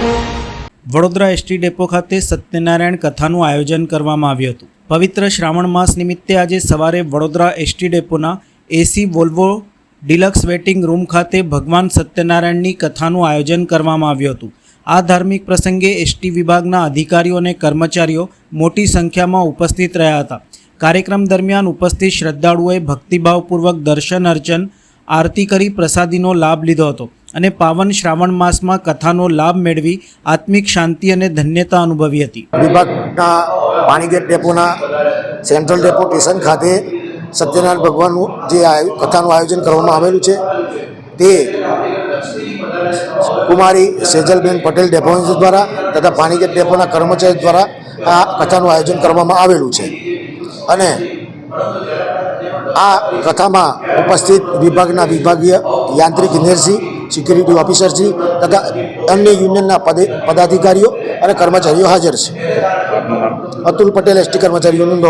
Vadodara ST depot ખાતે સત્યનારાયણ કથાનું આયોજન કરવામાં આવ્યું હતું. પવિત્ર શ્રાવણ માસ નિમિત્તે આજે સવારે Vadodara ST ડેપોના AC Volvo deluxe waiting room ખાતે ભગવાન સત્યનારાયણની કથાનું આયોજન કરવામાં આવ્યું હતું. આ ધાર્મિક પ્રસંગે એસટી વિભાગના અધિકારીઓ અને કર્મચારીઓ મોટી સંખ્યામાં ઉપસ્થિત રહ્યા હતા. કાર્યક્રમ દરમિયાન ઉપસ્થિત શ્રદ્ધાળુઓએ ભક્તિભાવપૂર્વક દર્શન અર્ચન, આરતી કરી પ્રસાદીનો લાભ લીધો હતો. અને પાવન શ્રાવણ માસમાં કથાનો લાભ મેળવી આત્મિક શાંતિ અને ધન્યતા અનુભવી હતી. વિભાગના પાણીગેટ ડેપોના સેન્ટ્રલ ડેપો સ્ટેશન ખાતે સત્યનારાયણ ભગવાનનું જે કથાનું આયોજન કરવામાં આવેલું છે, તે કુમારી સેજલબેન પટેલ ડેપોન્સ દ્વારા તથા પાણીગેટ ડેપોના કર્મચારી દ્વારા આ કથાનું આયોજન કરવામાં આવેલું છે. અને આ કથામાં ઉપસ્થિત વિભાગના વિભાગીય યાંત્રિક ઇજનેરશ્રી સિક્યુરિટી ઓફિસરશ્રી તથા અન્ય યુનિયનના પદાધિકારીઓ અને કર્મચારીઓ હાજર છે. અતુલ પટેલ, એસટી કર્મચારી યુનિયન